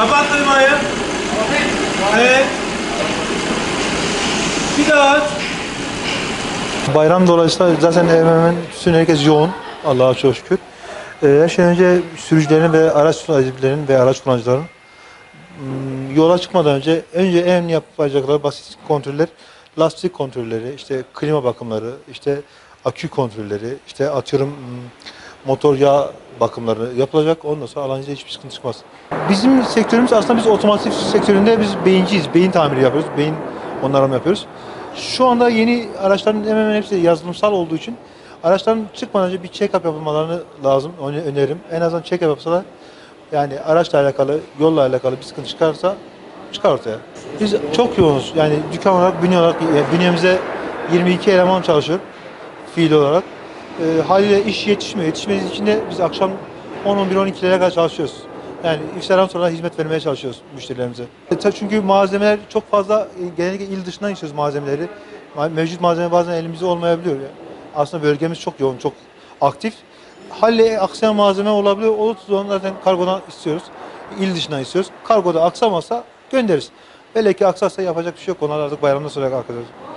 Al klimayı. Evet. Bir daha. Bayram dolayısıyla zaten hemen bütün herkes yoğun. Allah'a çok şükür. Ee, her şeyden önce sürücülerin ve araç sahiplerinin ve araç kullanıcıların hmm, yola çıkmadan önce önce en yapacakları basit kontroller lastik kontrolleri, işte klima bakımları, işte akü kontrolleri, işte atıyorum hmm, motor yağ bakımları yapılacak. Ondan sonra alanınca hiçbir sıkıntı çıkmaz. Bizim sektörümüz aslında biz otomotiv sektöründe biz beyinciyiz. Beyin tamiri yapıyoruz. Beyin onarım yapıyoruz. Şu anda yeni araçların hemen hemen hepsi yazılımsal olduğu için araçların çıkmadan önce bir check-up yapılmalarını lazım. Onu öneririm. En azından check-up yapsalar yani araçla alakalı, yolla alakalı bir sıkıntı çıkarsa çıkar ortaya. Biz çok yoğunuz. Yani dükkan olarak, bünye olarak, e, bünyemizde 22 eleman çalışıyor fiil olarak. E, haliyle iş yetişmiyor. Yetişmediği için de biz akşam 10-11-12'lere kadar çalışıyoruz. Yani iftardan sonra hizmet vermeye çalışıyoruz müşterilerimize. E, çünkü malzemeler çok fazla, e, genellikle il dışından işliyoruz malzemeleri. Ma- Mevcut malzeme bazen elimizde olmayabiliyor. Yani. Aslında bölgemiz çok yoğun, çok aktif. Halle aksayan malzeme olabiliyor. O zaman zaten kargodan istiyoruz. İl dışından istiyoruz. Kargoda aksamazsa göndeririz. Belki ki aksarsa yapacak bir şey yok. Onlar artık bayramdan sonra arkadaşlar.